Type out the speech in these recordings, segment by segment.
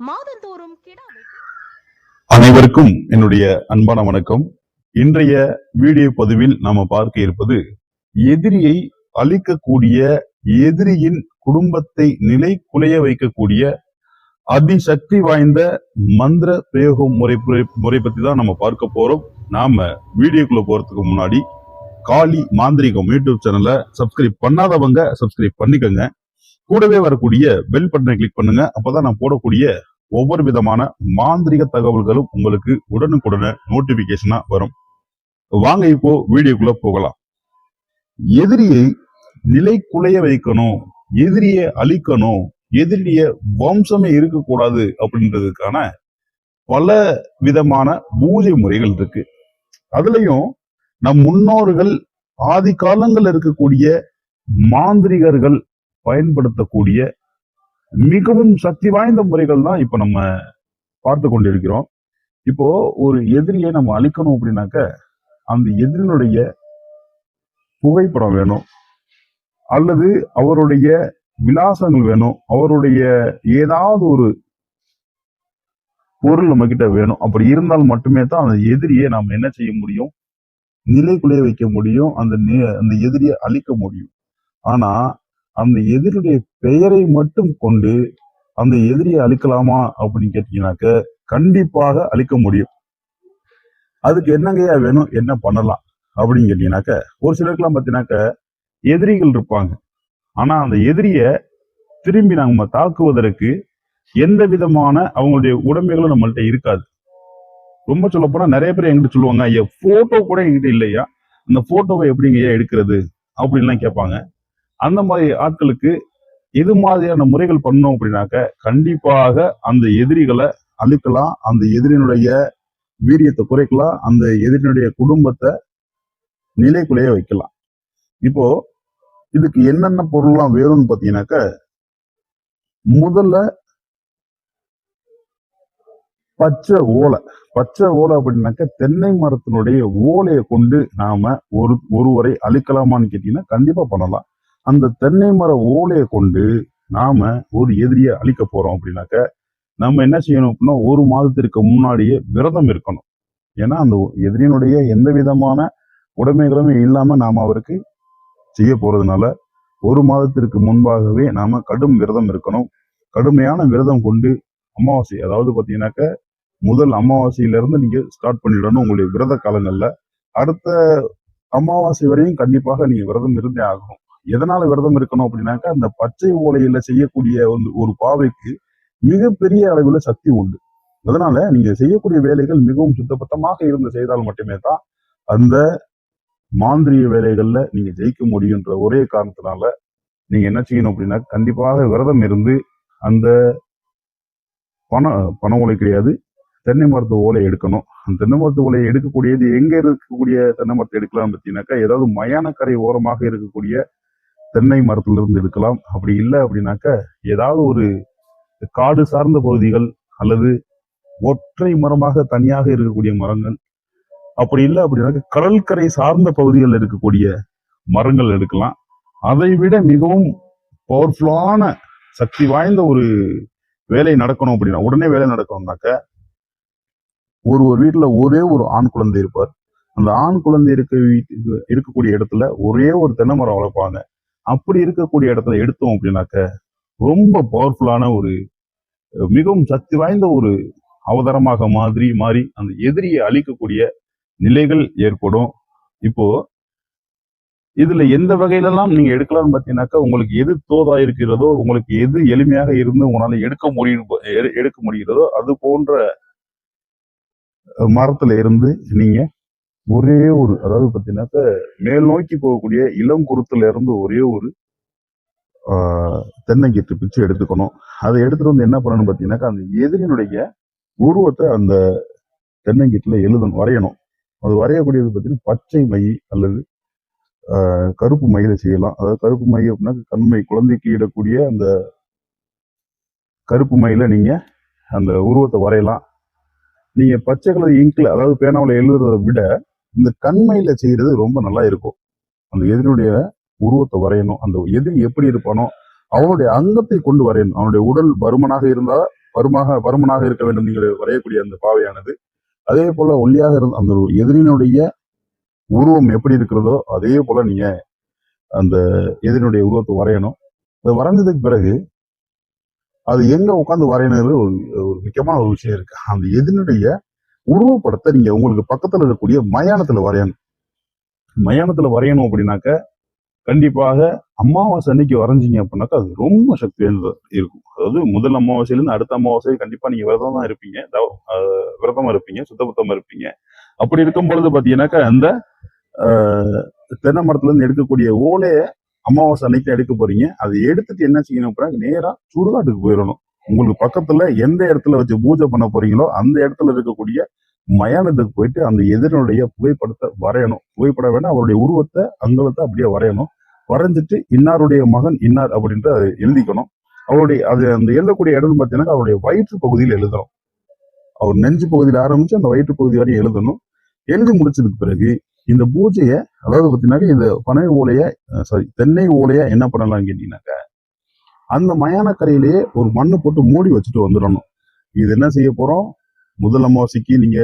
மாதந்தோறும் கிடா அனைவருக்கும் என்னுடைய அன்பான வணக்கம். இன்றைய வீடியோ பதிவில் நாம பார்க்க இருப்பது எதிரியை அழிக்கக்கூடிய எதிரியின் குடும்பத்தை நிலை குலைய வைக்கக்கூடிய அதிசக்தி வாய்ந்த மந்திர பிரயோகம் முறை முறை- முறை பத்தி தான் நம்ம பார்க்க போறோம். நாம வீடியோக்குள்ள போறதுக்கு முன்னாடி காளி மாந்திரிகம் யூடியூப் சேனலை சப்ஸ்கிரைப் பண்ணாதவங்க சப்ஸ்கிரைப் பண்ணிக்கோங்க. கூடவே வரக்கூடிய பெல் பட்டனை கிளிக் பண்ணுங்க. அப்பதான் நான் போடக்கூடிய ஒவ்வொரு விதமான மாந்திரிக தகவல்களும் உங்களுக்கு உடனுக்குடனே நோட்டிபிகேஷனா வரும். வாங்க இப்போ வீடியோக்குள்ள போகலாம். எதிரியை நிலை குலைய வைக்கணும் எதிரியை அழிக்கணும் எதிரிய வம்சமே இருக்கக்கூடாது அப்படின்றதுக்கான பல விதமான பூஜை முறைகள் இருக்கு. அதுலயும் நம் முன்னோர்கள் ஆதி காலங்கள் இருக்கக்கூடிய மாந்திரிகர்கள் பயன்படுத்தக்கூடிய மிகவும் சக்தி வாய்ந்த முறைகள் தான் இப்ப நம்ம பார்த்து கொண்டிருக்கிறோம். இப்போ ஒரு எதிரியை நம்ம அழிக்கணும் அப்படின்னாக்க அந்த எதிரினுடைய புகைப்படம் வேணும். அல்லது அவருடைய விலாசங்கள் வேணும். அவருடைய ஏதாவது ஒரு பொருள் நம்ம கிட்ட வேணும். அப்படி இருந்தால் மட்டுமே தான் அந்த எதிரியை நாம் என்ன செய்ய முடியும்? நிலைக்குள்ளே வைக்க முடியும். அந்த அந்த எதிரியை அழிக்க முடியும். ஆனா அந்த எதிரியுடைய பெயரை மட்டும் கொண்டு அந்த எதிரியை அழிக்கலாமா அப்படின்னு கேட்டீங்கன்னாக்க கண்டிப்பாக அழிக்க முடியும். அதுக்கு என்னங்கய்யா வேணும்? என்ன பண்ணலாம்? அப்படின்னு கேட்டீங்கன்னாக்க ஒரு சிலருக்குலாம் பார்த்தீங்கன்னாக்க எதிரிகள் இருப்பாங்க. ஆனா அந்த எதிரிய திரும்பி நம்ம தாக்குவதற்கு எந்த விதமான அவங்களுடைய உடைமைகளும் நம்மள்கிட்ட இருக்காது. ரொம்ப சொல்ல போனா நிறைய பேர் எங்கிட்ட சொல்லுவாங்க ஐயா போட்டோ கூட எங்கிட்ட இல்லையா? அந்த போட்டோவை எப்படிங்க ஐயா எடுக்கிறது? அப்படின்லாம் கேட்பாங்க. அந்த மாதிரி ஆட்களுக்கு இது மாதிரியான முறைகள் பண்ணோம் அப்படின்னாக்க கண்டிப்பாக அந்த எதிரிகளை அழிக்கலாம் அந்த எதிரினுடைய வீரியத்தை குறைக்கலாம் அந்த எதிரினுடைய குடும்பத்தை நிலைக்குள்ளேயே வைக்கலாம். இப்போ இதுக்கு என்னென்ன பொருள்லாம் வேணும்னு பார்த்தீங்கன்னாக்க முதல்ல பச்சை ஓலை. பச்சை ஓலை அப்படின்னாக்க தென்னை மரத்தினுடைய ஓலையை கொண்டு நாம ஒரு ஒருவரை அழிக்கலாமான்னு கேட்டீங்கன்னா கண்டிப்பா பண்ணலாம். அந்த தென்னை மர ஓலையை கொண்டு நாம ஒரு எதிரியை அழிக்க போறோம் அப்படின்னாக்க நம்ம என்ன செய்யணும் அப்படின்னா ஒரு மாதத்திற்கு முன்னாடியே விரதம் இருக்கணும். ஏன்னா அந்த எதிரியினுடைய எந்த விதமான உடைமைகளுமே இல்லாம நாம அவருக்கு செய்ய போறதுனால ஒரு மாதத்திற்கு முன்பாகவே நாம கடும் விரதம் இருக்கணும். கடுமையான விரதம் கொண்டு அமாவாசை அதாவது பாத்தீங்கன்னாக்க முதல் அமாவாசையிலிருந்து நீங்க ஸ்டார்ட் பண்ணிடணும் உங்களுடைய விரத காலங்கள்ல. அடுத்த அமாவாசை வரையும் கண்டிப்பாக நீங்க விரதம் இருந்தே ஆகணும். எதனால விரதம் இருக்கணும் அப்படின்னாக்கா அந்த பச்சை ஓலையில செய்யக்கூடிய வந்து ஒரு பாவைக்கு மிகப்பெரிய அளவுல சக்தி உண்டு. அதனால நீங்க செய்யக்கூடிய வேலைகள் மிகவும் சுத்தபத்தமாக இருந்து செய்தால் மட்டுமே தான் அந்த மாந்திரிய வேலைகள்ல நீங்க ஜெயிக்க முடியுன்ற ஒரே காரணத்தினால நீங்க என்ன செய்யணும் அப்படின்னா கண்டிப்பாக விரதம் இருந்து அந்த பண பண ஓலை கிடையாது தென்னை மரத்து ஓலை எடுக்கணும். அந்த தென்னை மரத்து ஓலையை எடுக்கக்கூடியது எங்க இருக்கக்கூடிய தென்னை மரத்தை எடுக்கலாம் பார்த்தீங்கன்னாக்கா ஏதாவது மயானக்கரை ஓரமாக இருக்கக்கூடிய தென்னை மரத்திலிருந்து எடுக்கலாம். அப்படி இல்லை அப்படின்னாக்க ஏதாவது ஒரு காடு சார்ந்த பகுதிகள் அல்லது ஒற்றை மரமாக தனியாக இருக்கக்கூடிய மரங்கள் அப்படி இல்லை அப்படின்னாக்க கடற்கரை சார்ந்த பகுதிகளில் இருக்கக்கூடிய மரங்கள் எடுக்கலாம். அதை விட மிகவும் பவர்ஃபுல்லான சக்தி வாய்ந்த ஒரு வேலை நடக்கணும் அப்படின்னா உடனே வேலை நடக்கணும்னாக்க ஒரு ஒரு வீட்டில் ஒரே ஒரு ஆண் குழந்தை இருப்பார். அந்த ஆண் குழந்தை இருக்க வீட்டு இருக்கக்கூடிய இடத்துல ஒரே ஒரு தென்னை மரம் வளர்ப்பாங்க. அப்படி இருக்கக்கூடிய இடத்துல எடுத்தோம் அப்படின்னாக்க ரொம்ப பவர்ஃபுல்லான ஒரு மிகவும் சக்தி வாய்ந்த ஒரு அவதாரமாக மாதிரி மாறி அந்த எதிரியை அழிக்கக்கூடிய நிலைகள் ஏற்படும். இப்போ இதுல எந்த வகையிலெல்லாம் நீங்க எடுக்கலாம்னு பாத்தீங்கன்னாக்கா உங்களுக்கு எது தோதா இருக்கிறதோ உங்களுக்கு எது எளிமையாக இருந்து உங்களால எடுக்க முடியும் எடுக்க முடிகிறதோ அது போன்ற மரத்துல இருந்து நீங்க ஒரே ஒரு அதாவது பார்த்தீங்கன்னாக்க மேல் நோக்கி போகக்கூடிய இளம் குருத்துல இருந்து ஒரே ஒரு தென்னங்கீற்று பிச்சு எடுத்துக்கணும். அதை எடுத்துட்டு வந்து என்ன பண்ணணும் பார்த்தீங்கன்னாக்கா அந்த எதிரினுடைய உருவத்தை அந்த தென்னங்கீற்றுல எழுதணும் வரையணும். அது வரையக்கூடியது பார்த்தீங்கன்னா பச்சை மை அல்லது கருப்பு மையில செய்யலாம். அதாவது கருப்பு மை அப்படின்னா கண்மை குழந்தைக்கு இடக்கூடிய அந்த கருப்பு மையில நீங்க அந்த உருவத்தை வரையலாம். நீங்க பச்சை கலர் இங்க்ல அதாவது பேனாவில் எழுதுறதை விட இந்த கண்மையில செய்யறது ரொம்ப நல்லா இருக்கும். அந்த எதிரியுடைய உருவத்தை வரையணும் அந்த எதிரி எப்படி இருப்பானோ அவனுடைய அங்கத்தை கொண்டு வரையணும். அவனுடைய உடல் பருமனாக இருந்தா பருமாக பருமனாக இருக்க வேண்டும் நீங்கள் வரையக்கூடிய அந்த பாவையானது. அதே போல ஒல்லியாக இருந்த அந்த எதிரினுடைய உருவம் எப்படி இருக்கிறதோ அதே போல நீங்க அந்த எதிரினுடைய உருவத்தை வரையணும். அதை வரைஞ்சதுக்கு பிறகு அது எங்க உட்காந்து வரையணுங்கிறது ஒரு ஒரு முக்கியமான ஒரு விஷயம் இருக்கு. அந்த எதிரினுடைய உருவப்படத்தை நீங்க உங்களுக்கு பக்கத்துல இருக்கக்கூடிய மயானத்துல வரையணும். மயானத்துல வரையணும் அப்படின்னாக்க கண்டிப்பாக அமாவாசை அன்னைக்கு வரைஞ்சிங்க அப்படின்னாக்கா அது ரொம்ப சக்தி வாய்ந்தது இருக்கும். அதாவது முதல் அமாவாசையிலேருந்து அடுத்த அமாவாசை கண்டிப்பா நீங்க விரதம் தான் இருப்பீங்க. தவ- விரதமா இருப்பீங்க சுத்தபத்தமா இருப்பீங்க. அப்படி இருக்கும் பொழுது பாத்தீங்கன்னாக்கா அந்த தென்னை மரத்துல இருந்து எடுக்கக்கூடிய ஓலையை அமாவாசை அன்னைக்கு எடுக்க போறீங்க. அதை எடுத்துட்டு என்ன செய்யணும் அப்படின்னா நேரா சுடுகாட்டுக்கு போயிடணும். உங்களுக்கு பக்கத்துல எந்த இடத்துல வச்சு பூஜை பண்ண போறீங்களோ அந்த இடத்துல இருக்கக்கூடிய மயானத்துக்கு போயிட்டு அந்த எதிரனுடைய புகைப்படத்தை வரையணும். புகைப்படம் வேணா அவருடைய உருவத்தை அங்கலத்தை அப்படியே வரையணும். வரைஞ்சிட்டு இன்னாருடைய மகன் இன்னார் அப்படின்ற அதை எழுதிக்கணும். அவருடைய அது அந்த எழுதக்கூடிய இடம்னு பார்த்தீங்கன்னா அவருடைய வயிற்று பகுதியில் எழுதணும். அவர் நெஞ்சு பகுதியில் ஆரம்பிச்சு அந்த வயிற்று பகுதி வரையும் எழுதணும். எழுதி முடிச்சதுக்கு பிறகு இந்த பூஜையை அதாவது பார்த்தீங்கன்னாக்க இந்த பனை ஓலையை சாரி தென்னை ஓலையை என்ன பண்ணலாம் கேட்டீங்கன்னாக்க அந்த மயானக்கரையிலேயே ஒரு மண்ணை போட்டு மூடி வச்சுட்டு வந்துடணும். இது என்ன செய்ய போறோம்? முதல் அமாவாசைக்கு நீங்க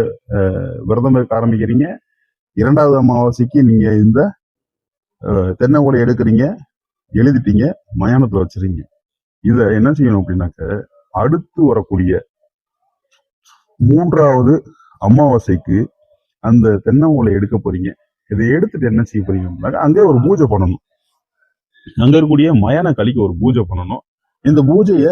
விரதம் இருக்க ஆரம்பிக்கிறீங்க. இரண்டாவது அமாவாசைக்கு நீங்க இந்த தென்னை ஓலை எடுக்கிறீங்க எழுதிட்டீங்க மயானத்துல வச்சிருங்க. இத என்ன செய்யணும் அப்படின்னாக்க அடுத்து வரக்கூடிய மூன்றாவது அமாவாசைக்கு அந்த தென்னை ஓலை எடுக்க போறீங்க. இதை எடுத்துட்டு என்ன செய்ய போறீங்க அப்படின்னாக்க அங்கே ஒரு பூஜை பண்ணணும். அங்க இருக்கக்கூடிய மயான களிக்கு ஒரு பூஜை பண்ணணும். இந்த பூஜைய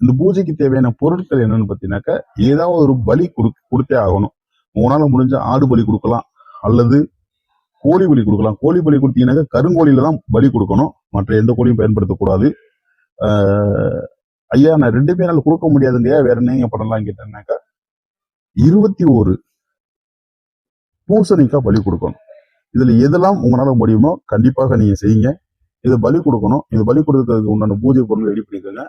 இந்த பூஜைக்கு தேவையான பொருட்கள் என்னன்னு பார்த்தீங்கன்னாக்கா ஏதாவது ஒரு பலி கொடு கொடுத்தே ஆகணும். உங்களால் முடிஞ்ச ஆடு பலி கொடுக்கலாம் அல்லது கோழி பலி கொடுக்கலாம். கோழி பலி கொடுத்தீங்கன்னாக்க கருங்கோழியில தான் பலி கொடுக்கணும். மற்ற எந்த கோழியும் பயன்படுத்தக்கூடாது. ஐயா நான் ரெண்டு பேரால் கொடுக்க முடியாதுங்க. வேற என்னங்க பண்ணலாம் கேட்டேன்னாக்கா இருபத்தி ஒரு பூசணிக்காய் பலி கொடுக்கணும். இதுல எதெல்லாம் உங்களால முடியுமோ கண்டிப்பாக நீங்க செய்யுங்க. இதை பலி கொடுக்கணும். இது பலி கொடுக்கறதுக்கு உண்டான பூஜை பொருள் ரெடி பண்ணிக்கோங்க.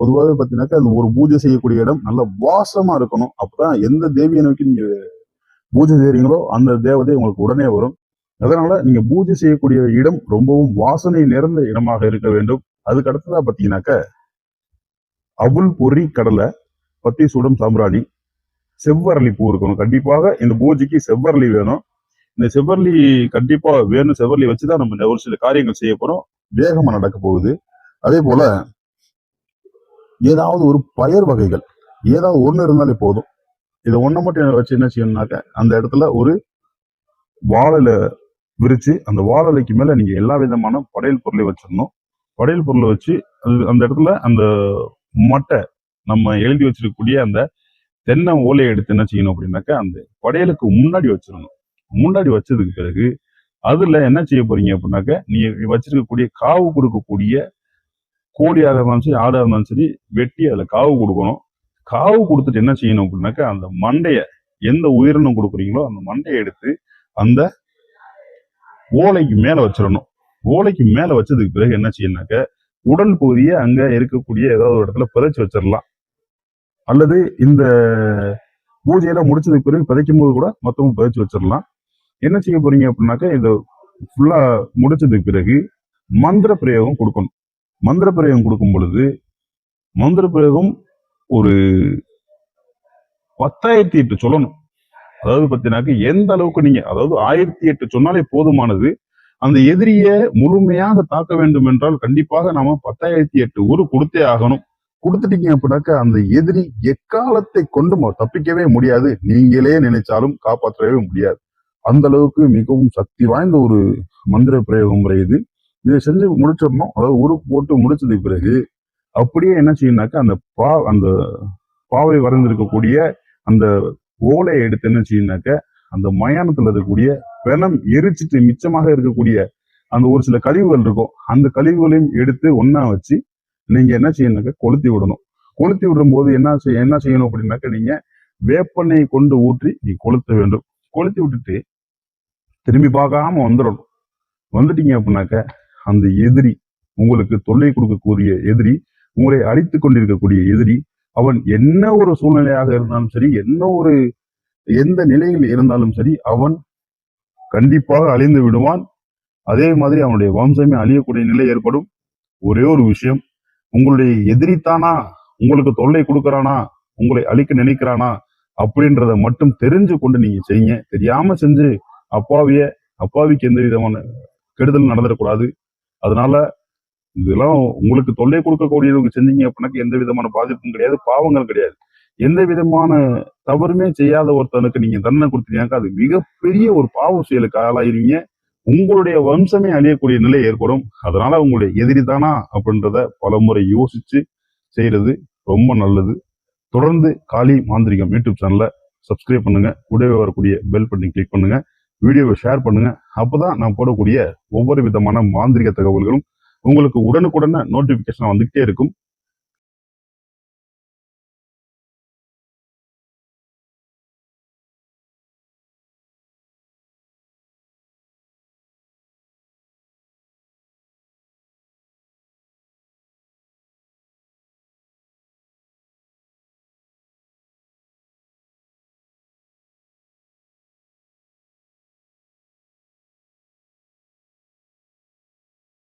பொதுவாகவே பார்த்தீங்கன்னாக்கா அந்த ஒரு பூஜை செய்யக்கூடிய இடம். நல்ல வாசமா இருக்கணும். அப்பதான் எந்த தேவியை நோக்கி நீங்க பூஜை செய்றீங்களோ அந்த தேவதை உங்களுக்கு உடனே வரும். அதனால நீங்க பூஜை செய்யக்கூடிய இடம் ரொம்பவும் வாசனை நிறைந்த இடமாக இருக்க வேண்டும். அதுக்கு அடுத்ததா பார்த்தீங்கன்னாக்க அவுள் பொறி கடலை பத்தி சுடம் சாம்பிராணி செவ்வரளி பூ இருக்கணும். கண்டிப்பாக இந்த பூஜைக்கு செவ்வரளி வேணும். இந்த செவ்வரளி கண்டிப்பா வேணும். செவ்வரளி வச்சுதான் நம்ம ஒரு சில காரியங்கள் செய்ய போறோம். வேகமா நடக்க போகுது. அதே போல ஏதாவது ஒரு பயர் வகைகள் ஏதாவது ஒண்ணு இருந்தாலே போதும். இதை ஒண்ணை மட்டும் வச்சு என்ன செய்யணும்னாக்க அந்த இடத்துல ஒரு வாழலை விரிச்சு அந்த வாழலைக்கு மேல நீங்க எல்லா விதமான படையல் பொருளையும் வச்சிடணும். படையல் பொருளை வச்சு அது அந்த இடத்துல அந்த மட்டை நம்ம எழுதி வச்சிருக்கக்கூடிய அந்த தென்னை ஓலையை எடுத்து என்ன செய்யணும் அப்படின்னாக்கா அந்த படையலுக்கு முன்னாடி வச்சிடணும். முன்னாடி வச்சதுக்கு பிறகு அதுல என்ன செய்ய போறீங்க அப்படின்னாக்க நீங்கள் வச்சிருக்கக்கூடிய காவு கொடுக்கக்கூடிய கோழியாக இருந்தாலும் சரி ஆடாக இருந்தாலும் சரி வெட்டி அதில் காவு கொடுக்கணும். காவு கொடுத்துட்டு என்ன செய்யணும் அப்படின்னாக்கா அந்த மண்டையை எந்த உயிரினம் கொடுக்குறீங்களோ அந்த மண்டையை எடுத்து அந்த ஓலைக்கு மேலே வச்சிடணும். ஓலைக்கு மேலே வச்சதுக்கு பிறகு என்ன செய்யணும்னாக்க உடல் பகுதியை அங்கே இருக்கக்கூடிய ஏதாவது ஒரு இடத்துல புதைச்சி வச்சிடலாம். அல்லது இந்த பூஜையெல்லாம் முடிச்சதுக்கு பிறகு புதைக்கும் போது கூட மொத்தமும் புதைச்சி வச்சிடலாம். என்ன செய்ய போறீங்க அப்படின்னாக்கா இதை ஃபுல்லா முடிச்சதுக்கு பிறகு மந்திர பிரயோகம் கொடுக்கணும். மந்திர பிரயோகம் கொடுக்கும் பொழுது மந்திர பிரயோகம் ஒரு பத்தாயிரத்தி எட்டு சொல்லணும். அதாவது பார்த்தீங்கன்னாக்க எந்த அளவுக்கு நீங்க அதாவது ஆயிரத்தி எட்டு சொன்னாலே போதுமானது. அந்த எதிரியை முழுமையாக தாக்க வேண்டும் என்றால் கண்டிப்பாக நாம பத்தாயிரத்தி எட்டு ஒரு கொடுத்தே ஆகணும். கொடுத்துட்டீங்க அப்படின்னாக்க அந்த எதிரி எக்காலத்தை கொண்டு தப்பிக்கவே முடியாது. நீங்களே நினைச்சாலும் காப்பாற்றவே முடியாது. அந்த அளவுக்கு மிகவும் சக்தி வாய்ந்த ஒரு மந்திர பிரயோக முறை இது. இதை செஞ்சு முடிச்சிடணும். அதாவது உருப்பு போட்டு முடிச்சதுக்கு பிறகு அப்படியே என்ன செய்யணும்னாக்கா அந்த பா அந்த பாவை வரைந்திருக்கக்கூடிய அந்த ஓலையை எடுத்து என்ன செய்யணும்னாக்க அந்த மயானத்துல இருக்கக்கூடிய பிணம் எரிச்சிட்டு மிச்சமாக இருக்கக்கூடிய அந்த ஒரு சில கழிவுகள் இருக்கும். அந்த கழிவுகளையும் எடுத்து ஒன்னா வச்சு நீங்க என்ன செய்யணும்னாக்க கொளுத்தி விடணும். கொளுத்தி விடும் போது என்ன செய்ய என்ன செய்யணும் அப்படின்னாக்க நீங்க வேப்பெண்ணெய் கொண்டு ஊற்றி நீ கொளுத்த வேண்டும். கொளுத்தி விட்டுட்டு திரும்பி பார்க்காம வந்துடணும். வந்துட்டீங்க அப்படின்னாக்க அந்த எதிரி உங்களுக்கு தொல்லை கொடுக்கக்கூடிய எதிரி உங்களை அழித்து கொண்டிருக்கக்கூடிய எதிரி அவன் என்ன ஒரு சூழ்நிலையாக இருந்தாலும் சரி என்ன ஒரு எந்த நிலையில் இருந்தாலும் சரி அவன் கண்டிப்பாக அழிந்து விடுவான். அதே மாதிரி அவனுடைய வம்சமே அழியக்கூடிய நிலை ஏற்படும். ஒரே ஒரு விஷயம் உங்களுடைய எதிரித்தானா உங்களுக்கு தொல்லை கொடுக்கறானா உங்களை அழிக்க நினைக்கிறானா அப்படின்றத மட்டும் தெரிஞ்சு கொண்டு நீங்க செய்யுங்க. தெரியாம செஞ்சு அப்பாவிய அப்பாவிக்கு எந்த விதமான கெடுதல் நடந்துடக்கூடாது. அதனால இதெல்லாம் உங்களுக்கு தொல்லை கொடுக்கக்கூடியவங்க செஞ்சீங்க அப்படின்னாக்க எந்த விதமான பாதிப்பும் கிடையாது பாவங்கள் கிடையாது. எந்த விதமான தவறுமே செய்யாத ஒருத்தனுக்கு நீங்க தண்டனை கொடுத்தீங்கன்னாக்கா அது மிகப்பெரிய ஒரு பாவ செயலுக்கு ஆளாயிருவீங்க. உங்களுடைய வம்சமே அழியக்கூடிய நிலை ஏற்படும். அதனால உங்களுடைய எதிரி தானா அப்படின்றத பலமுறை யோசிச்சு செய்யறது ரொம்ப நல்லது. தொடர்ந்து காளி மாந்திரிகம் யூடியூப் சேனலை சப்ஸ்கிரைப் பண்ணுங்க. கூடவே வரக்கூடிய பெல் பட்டன் கிளிக் பண்ணுங்க. வீடியோவை ஷேர் பண்ணுங்க. அப்பதான் நான் போடக்கூடிய ஒவ்வொரு விதமான மாந்திரிக தகவல்களும் உங்களுக்கு உடனுக்குடனே நோட்டிபிகேஷன் வந்துகிட்டே இருக்கும்.